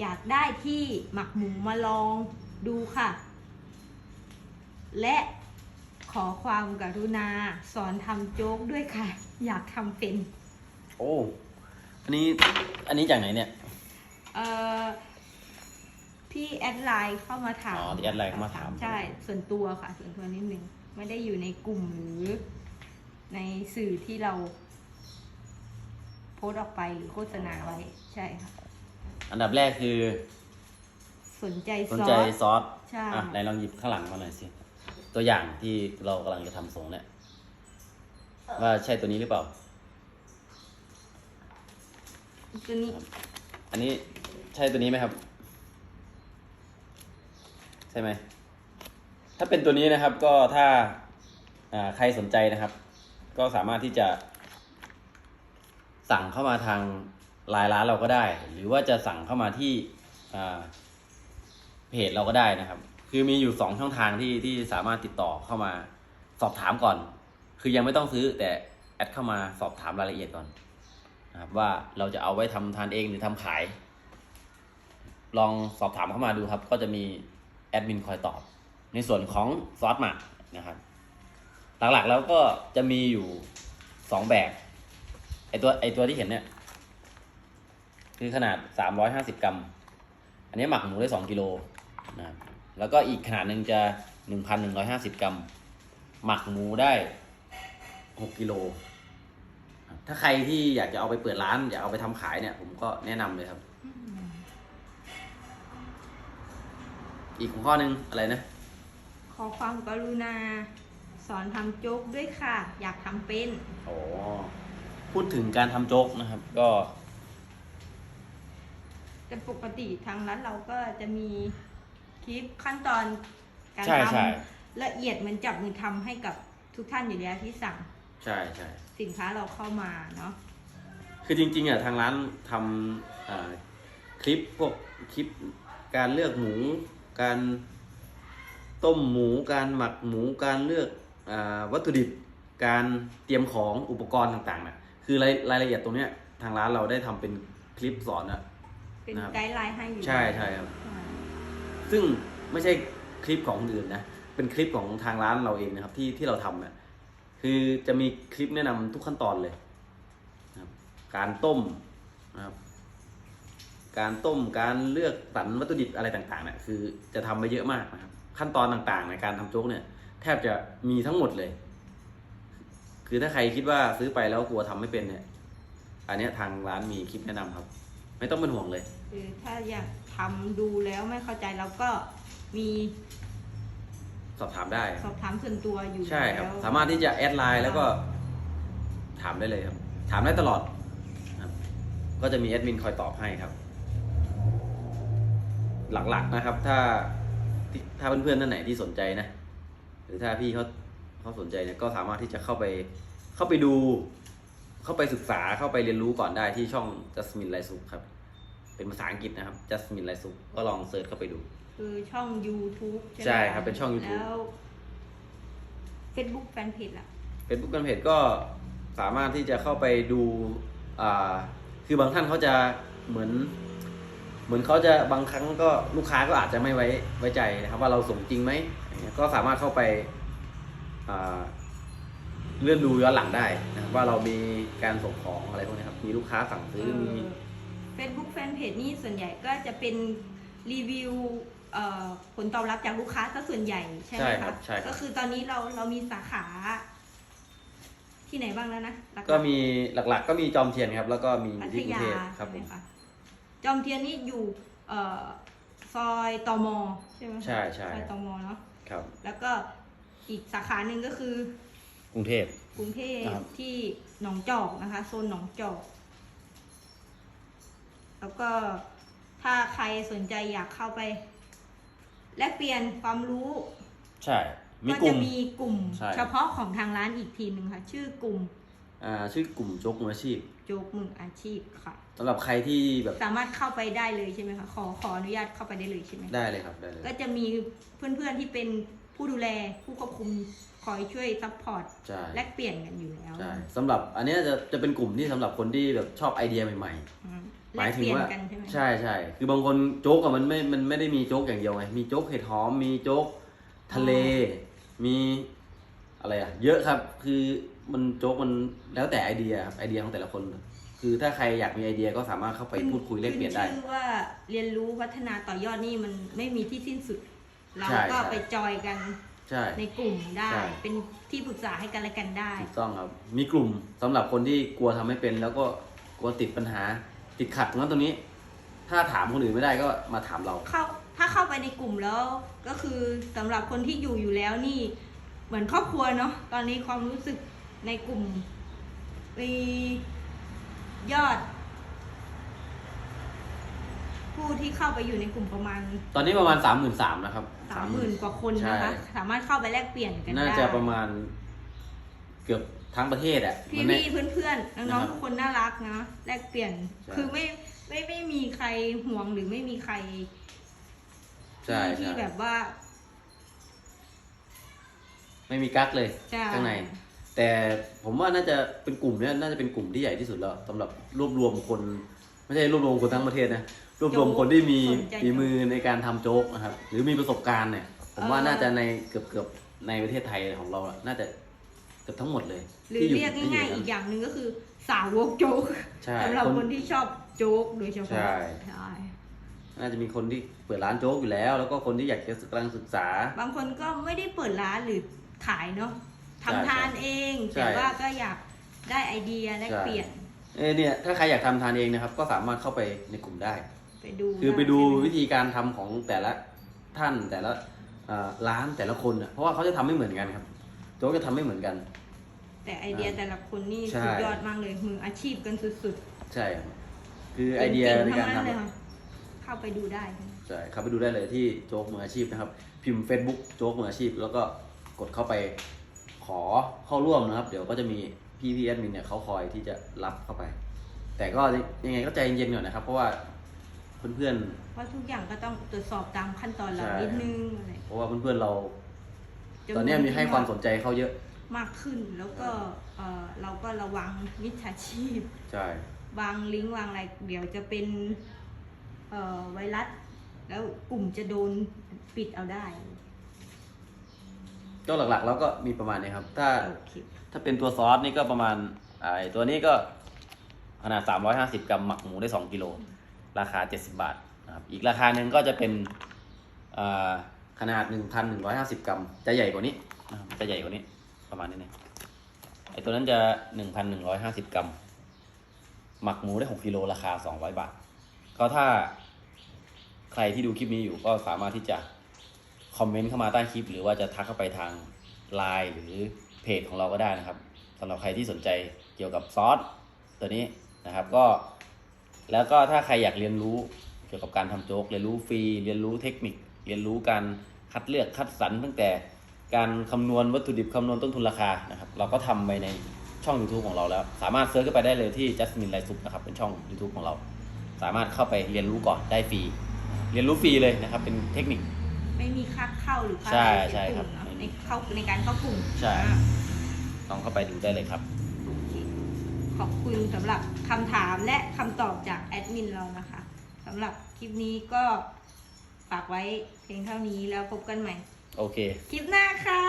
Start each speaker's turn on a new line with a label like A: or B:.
A: อยากได้ที่หมักหมูมาลองดูค่ะ และขอความกรุณาสอนทำโจ๊กด้วยค่ะ อยากทำเป็น
B: โอ้ อันนี้ อันนี้จากไหนเนี่ย
A: เอ่อ พี่แอดไลน์เข้ามาถาม
B: อ๋อที่แอดไลน์เข้ามาถาม
A: ใช่ ส่วนตัวค่ะ ส่วนตัวนิดนึง ไม่ได้อยู่ในกลุ่มหรือในสื่อที่เรา โพสต์ออกไปหรือโฆษณาไว้ ใช่ค่ะ
B: อันดับแรกคือ
A: สนใจ
B: สน
A: ซอ
B: ใจ
A: ส
B: ซอส
A: ใช่
B: อะไหนลองหยิบข้างหลังมาหน่อยสิ ตัวอย่างที่เรากำลังจะทำส่งเนี่ย ว่าใช่ตัวนี้หรือเปล่า
A: ตัวนี้
B: อันนี้ใช่ตัวนี้ไหมครับ ใช่ไหม ถ้าเป็นตัวนี้นะครับก็ถ้าอ่าใครสนใจนะครับ ก็สามารถที่จะสั่งเข้ามาทาง ไลน์ร้านเราก็ได้ หรือว่าจะสั่งเข้ามาที่เพจเราก็ได้นะครับ คือมีอยู่สองช่องทางที่ที่สามารถติดต่อเข้ามาสอบถามก่อน คือยังไม่ต้องซื้อแต่แอดเข้ามาสอบถามรายละเอียดก่อนนะครับว่าเราจะเอาไว้ทำทานเองหรือทำขาย ลองสอบถามเข้ามาดูครับ ก็จะมีแอดมินคอยตอบ ในส่วนของซอสหมักนะครับ หลักๆแล้วก็จะมีอยู่สองแบบไอตัวไอตัวที่เห็นเนี่ย คือขนาด 350 กรัม อันนี้หมักหมูได้ 2กิโลนะครับแล้วก็อีกขนาดหนึ่งจะ 1,150 กรัม หมักหมูได้ 6กิโลครับถ้าใครที่อยากจะเอาไปเปิดร้าน อยากเอาไปทำขายเนี่ย ผมก็แนะนำเลยครับ อีกหัวข้อหนึ่งอะไรนะ
A: ขอความกรุณา สอนทำโจ๊กด้วยค่ะ อยากทำเป็น
B: โอ้พูดถึงการทำโจ๊กนะครับ ก็
A: แต่ปกติทางร้านเราก็จะมีคลิปขั้นตอนการ
B: ใช่
A: ท
B: ใช่ำ
A: ละเอียดเหมือนจับมือทำให้กับทุกท่านอยู่แล้วที่สั่ง
B: ใช่ใช่
A: สินค้าเราเข้ามาเนาะ
B: คือจริงๆอะทางร้านทำอ่าคลิปพวกคลิปการเลือกหมู การต้มหมู การหมักหมูการเลือกอาวัตถุดิบ การเตรียมของอุปกรณ์ต่างๆน่ะคือรายรายละเอียดตรงเนี้ยทางร้านเราได้ทำเป็นคลิปสอนนะ
A: เป็น
B: นะครับ
A: ไกด์ไลน์ให้อยู่
B: ใช่ใช่ครับ
A: อ่า
B: ซึ่งไม่ใช่คลิปของคนอื่นนะ เป็นคลิปของทางร้านเราเองนะครับ ที่ที่เราทำเนี่ยคือจะมีคลิปแนะนำทุกขั้นตอนเลยนะครับการต้มนะครับ การต้มการเลือกสรรวัตถุดิบอะไรต่างๆเนี่ยคือจะทำมาเยอะมากนะครับ ขั้นตอนต่างๆ ในการทำโจ๊กเนี่ย แทบจะมีทั้งหมดเลย คือถ้าใครคิดว่าซื้อไปแล้วกลัวทำไม่เป็นเนี่ย อันเนี้ยทางร้านมีคลิปแนะนำครับ ไม่ต้องเป็นห่วงเลย
A: คือถ้าอยากทำดูแล้วไม่เข้าใจเราก็มี
B: สอบถามได้
A: สอบถามส่วนตัวอยู่
B: ใช่ครับ
A: แล้ว
B: สามารถที่จะแอดไลน์แล้วก็ถามได้เลยครับ ถามได้ตลอดครับก็จะมีแอดมินคอยตอบให้ครับ หลักๆนะครับ ถ้าที่ถ้าเพื่อนๆท่านไหนที่สนใจนะ หรือถ้าพี่เขาเขาสนใจเนี่ยก็สามารถที่จะเข้าไปเข้าไปดู เข้าไปศึกษาเข้าไปเรียนรู้ก่อนได้ที่ช่อง Jasmine ไลซุกครับ เป็นภาษาอังกฤษนะครับ Jasmine ไลซุกก็ลองเซิร์ชเข้าไปดู
A: คือช่อง YouTube ใช่ไหม
B: ใช่ครับเป็นช่อง YouTube
A: แล้ว Facebook แฟนเพจล่ะ
B: Facebook แฟนเพจก็สามารถที่จะเข้าไปดูอ่าคือบางท่านเขาจะเหมือน เหมือนเขาจะบางครั้งก็ลูกค้าก็อาจจะไม่ไว้ไว้ใจนะครับ ว่าเราส่งจริงไหมอย่างเงี้ยก็สามารถเข้าไปอ่า เลื่อนดูย้อนหลังได้นะครับว่าเรามีการส่งของอะไรพวกนี้ครับ มีลูกค้าสั่งซื้อมี
A: เฟซบุ๊กแฟนเพจนี่ส่วนใหญ่ก็จะเป็นรีวิวเอ่อผลตอบรับจากลูกค้าซะส่วนใหญ่ใช่ไหม
B: ใช่ค
A: คะ
B: รับใช่ครับ
A: ก็คือตอนนี้เราเรามีสาขา ที่ไหนบ้างแล้วนะหลัๆ
B: ก็มีหลักๆ ก็มีจอมเทียนครับ แล้วก็มี
A: พัท
B: ที่กรุง
A: ยา
B: เทพครับ
A: ใช่
B: ผ
A: ไหม
B: ม
A: คะจอมเทียนนี่อยู่เอ่อซอยตมใช่ไหมคะ
B: ใช่ใช่
A: ซอยตมเนาะ
B: ครับ
A: แล้วก็อีกสาขาหนึ่งก็คือ ก
B: รุงเทพ
A: กรุงเทพ
B: ครับ
A: ที่หนองจอกนะคะ โซนหนองจอก แล้วก็ถ้าใครสนใจอยากเข้าไป แลกเปลี่ยนความรู้
B: ใช่ มี
A: ก็
B: กลุ่
A: จะ
B: ม
A: มีกลุ่ม
B: ใช่
A: เฉพาะของทางร้านอีกทีหนึ่งค่ะ ชื่อกลุ่ม
B: อ่าชื่อกลุ่มโจ๊กมืออาชีพ
A: โจ๊กมืออาชีพค่ะ
B: สำหรับใครที่แบบ
A: สามารถเข้าไปได้เลยใช่ไหมคะขอขออนุญาตเข้าไปได้เลยใช่ไหมคะ
B: ได้เลยครับได้เลย
A: ก็จะมีเพื่อนๆที่เป็นผู้ดูแลผู้ควบคุม คอยช่วยซัพพอร์ต
B: ใช่
A: แลกเปลี่ยนกันอยู่แล้ว
B: ใช่สำหรับอันเนี้ยจะจะเป็นกลุ่มที่สำหรับคนที่แบบชอบไอเดียใหม่
A: อืม
B: ๆหมายถึงว่า
A: แลกเปลี่ยนกันใช่ไหม
B: ใช่ใช่คือบางคนโจ๊กอะมันไม่มันไม่ได้มีโจ๊กอย่างเดียวไง มีโจ๊กเห็ดหอม มีโจ๊กทะเล มีอะไรอะเยอะครับ คือมันโจ๊กมันแล้วแต่ไอเดียครับไอเดียของแต่ละคน คือถ้าใครอยากมีไอเดียก็สามารถเข้าไปพูดคุยแลกเปลี่ยนได้
A: ขึ้ชื่อว่าเรียนรู้พัฒนาต่อยอดนี่มันไม่มีที่สิ้นสุด เรา
B: ใช่
A: ก็
B: ใช่
A: ไปจอยกัน
B: ใช่
A: ในกลุ่มได้
B: ใช่
A: เป็นที่ปรึกษาให้กันและกันได้
B: ถูกต้องครับ มีกลุ่มสำหรับคนที่กลัวทำไม่เป็น แล้วก็กลัวติดปัญหา ติดขัดงั้นตรงนี้ ถ้าถามคนอื่นไม่ได้ก็มาถามเรา
A: เข้าถ้าเข้าไปในกลุ่มแล้วก็คือสำหรับคนที่อยู่อยู่แล้วนี่ เหมือนครอบครัวเนาะตอนนี้ความรู้สึกในกลุ่มมียอด ผู้ที่เข้าไปอยู่ในกลุ่มประมาณ
B: ตอนนี้ประมาณสามหมื่นสามนะครับ
A: สามหมื่นกว่าคนนะคะ
B: ใช่
A: สามารถเข้าไปแลกเปลี่ยนกันได้
B: น่าจะประมาณเกือบทั้งประเทศอะ
A: พี่
B: มันไม่
A: พี่เพื่อนเพื่อนๆน้อง
B: นะครับ
A: ๆทุกคนน่ารักนะแลกเปลี่ยน
B: ใช่
A: คือไม่ไม่ไม่มีใครห่วงหรือไม่มีใคร
B: ใช่
A: ที่ที่
B: ใช่
A: แบบว่า
B: ไม่มีกั๊กเลย
A: จะ
B: ข้างใน แต่ผมว่าน่าจะเป็นกลุ่มเนี้ยน่าจะเป็นกลุ่มที่ใหญ่ที่สุดแล้วสำหรับรวบรวมคน ไม่ใช่รวบรวมคนทั้งประเทศนะร วบรวมคนที่มีฝีมือในการทำโจ๊กนะครับ หรือมีประสบการณ์เนี่ย ผมว่าน่าจะในเกือบเกือบในประเทศไทยของเราอะน่าจะเกือบทั้งหมดเลย
A: หรือ
B: ที่ยู่
A: เรียก
B: ที่
A: ง่ายๆ
B: นั้น
A: อีกอย่างหนึ่งก็คือสาวกโจ๊ก
B: ใช่
A: สำหรับ
B: คน
A: คนที่ชอบโจ๊กโดยเฉพาะ
B: ใช่
A: ใช่
B: น่าจะมีคนที่เปิดร้านโจ๊กอยู่แล้ว แล้วก็คนที่อยากจะกำลังศึกษา
A: บางคนก็ไม่ได้เปิดร้านหรือขายเนาะ
B: ใช่
A: ทำทานเอง
B: ใช่
A: แต่ว่าก็อยากได้ไอเดียแลก
B: ใช่
A: เปลี่ยน
B: เอยเนี่ยถ้าใครอยากทำทานเองนะครับ ก็สามารถเข้าไปในกลุ่มได้
A: ไปดู
B: คือไปดู
A: ใช่หม
B: วิธีการทำของแต่ละท่านแต่ละเอ่อร้านแต่ละคนอะเพราะว่าเขาจะทำไม่เหมือนกันครับโจ๊กจะทำไม่เหมือนกัน
A: แต่ไอเดียแต่ละคนนี่
B: ใช่
A: สุดยอดมากเลยมืออาชีพกันสุด
B: ใช่ครับคือ
A: ๆ
B: ไอเดียใน
A: ก่งๆ
B: การ
A: ทั้ง
B: ทำ
A: เลยค่ะเข้าไปดูได้ค่ะ
B: ใช่เข้าไปดูได้เลยที่โจ๊กมืออาชีพนะครับ พิมพ์ Facebook โจ๊กมืออาชีพ แล้วก็กดเข้าไปขอเข้าร่วมนะครับ เดี๋ยวก็จะมีพี่พี่แอดมินเนี่ยเขาคอยที่จะรับเข้าไป แต่ก็ยังไงก็ใจเย็นๆก่อนนะครับ เพราะว่า เพื่อน
A: เพราะทุกอย่างก็ต้องตรวจสอบตามขั้นตอนเรา
B: ใช่
A: นิดนึงอะไร
B: ๆ เพราะว่าเพื่อนๆเรา
A: จำว
B: ตอนเนี้ยมีให้ความสนใจเขาเยอะ
A: มากขึ้นแล้วก็เอ่อเราก็ระวังมิจฉาชีพ
B: ใช่
A: วางลิงก์วางอะไรเดี๋ยวจะเป็นเอ่อไวรัส แล้วกลุ่มจะโดนปิดเอาได้
B: ก็หลักๆแล้วก็มีประมาณนี้ครับ ถ้า
A: โอเค
B: ถ้าเป็นตัวซอสนี่ก็ประมาณไอ้ตัวนี้ก็ขนาด 350 กรัมหมักหมูได้ 2กิโล ราคา 70 บาทนะครับอีกราคาหนึ่งก็จะเป็นอ่าขนาด 1,150 กรัม จะใหญ่กว่านี้นะครับจะใหญ่กว่านี้ประมาณนี้นะไอ้ตัวนั้นจะ 1,150 กรัม หมักหมูได้ 6กิโลราคา 200 บาท ก็ถ้าใครที่ดูคลิปนี้อยู่ก็สามารถที่จะคอมเมนต์เข้ามาใต้คลิป หรือว่าจะทักเข้าไปทางไลน์หรือเพจของเราก็ได้นะครับสำหรับใครที่สนใจเกี่ยวกับซอสตัวนี้นะครับก็ แล้วก็ถ้าใครอยากเรียนรู้เกี่ยวกับการทำโจ๊ก เรียนรู้ฟรี เรียนรู้เทคนิค เรียนรู้การคัดเลือกคัดสรรตั้งแต่การคำนวณวัตถุดิบคำนวณต้นทุนราคานะครับ เราก็ทำไปในช่อง YouTube ของเราแล้ว สามารถเซิร์ชเข้าไปได้เลยที่ Jasmine ไรซุปนะครับ เป็นช่อง YouTube ของเรา สามารถเข้าไปเรียนรู้ก่อนได้ฟรี เรียนรู้ฟรีเลยนะครับ เป็นเทคนิค
A: ไม่มีค่าเข้าหรือค่า
B: ใช่
A: อะไร
B: ใช่
A: เสีย
B: ครับ
A: กลุ่มเนอะในเข้าในการเข้ากลุ่ม
B: ใช่
A: อ่า
B: ลองเข้าไปดูได้เลยครับ
A: โอเค ขอบคุณสำหรับคำถามและคำตอบจากแอดมินเรานะคะสำหรับคลิปนี้ก็ฝากไว้เพียงเท่านี้แล้วพบกันใหม่
B: โอเค
A: คลิปหน้าค่ะ